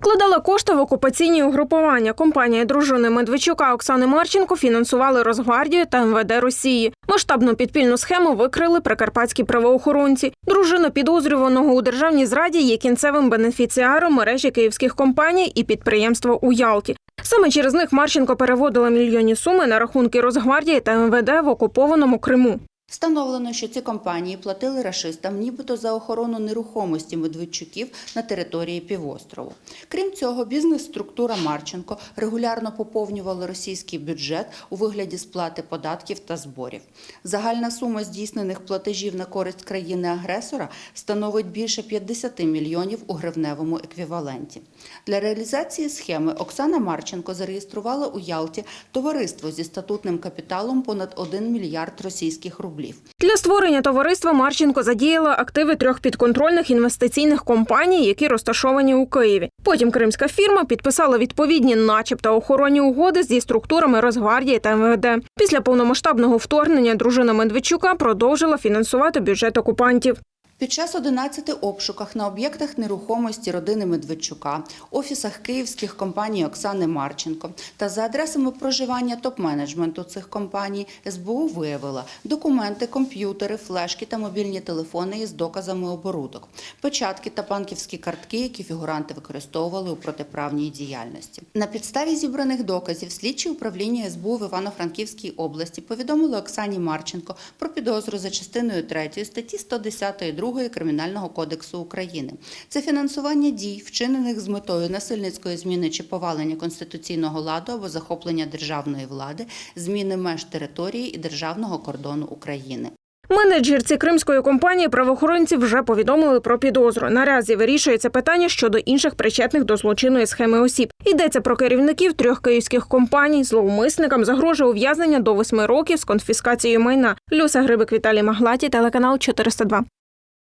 Вкладала кошти в окупаційні угрупування. Компанія дружини Медведчука Оксани Марченко фінансували Росгвардію та МВД Росії. Масштабну підпільну схему викрили прикарпатські правоохоронці. Дружина підозрюваного у державній зраді є кінцевим бенефіціаром мережі київських компаній і підприємства у Ялті. Саме через них Марченко переводила мільйонні суми на рахунки Росгвардії та МВД в окупованому Криму. Встановлено, що ці компанії платили рашистам нібито за охорону нерухомості Медведчуків на території півострову. Крім цього, бізнес-структура Марченко регулярно поповнювала російський бюджет у вигляді сплати податків та зборів. Загальна сума здійснених платежів на користь країни-агресора становить більше 50 мільйонів у гривневому еквіваленті. Для реалізації схеми Оксана Марченко зареєструвала у Ялті товариство зі статутним капіталом понад 1 мільярд російських рублів. Для створення товариства Марченко задіяла активи трьох підконтрольних інвестиційних компаній, які розташовані у Києві. Потім кримська фірма підписала відповідні, начебто, охоронні угоди зі структурами Росгвардії та МВД. Після повномасштабного вторгнення дружина Медведчука продовжила фінансувати бюджет окупантів. Під час 11 обшуках на об'єктах нерухомості родини Медведчука, офісах київських компаній Оксани Марченко та за адресами проживання топ-менеджменту цих компаній СБУ виявила документи, комп'ютери, флешки та мобільні телефони із доказами оборудок, печатки та банківські картки, які фігуранти використовували у протиправній діяльності. На підставі зібраних доказів слідчі управління СБУ в Івано-Франківській області повідомили Оксані Марченко про підозру за частиною 3 статті 110 2 Кримінального кодексу України. Це фінансування дій, вчинених з метою насильницької зміни чи повалення конституційного ладу або захоплення державної влади, зміни меж території і державного кордону України. Менеджерці кримської компанії правоохоронці вже повідомили про підозру. Наразі вирішується питання щодо інших причетних до злочинної схеми осіб. Йдеться про керівників трьох київських компаній. Зловмисникам загрожує ув'язнення до восьми років з конфіскацією майна. Люся Грибик Віталій Маглаті, телеканал 402.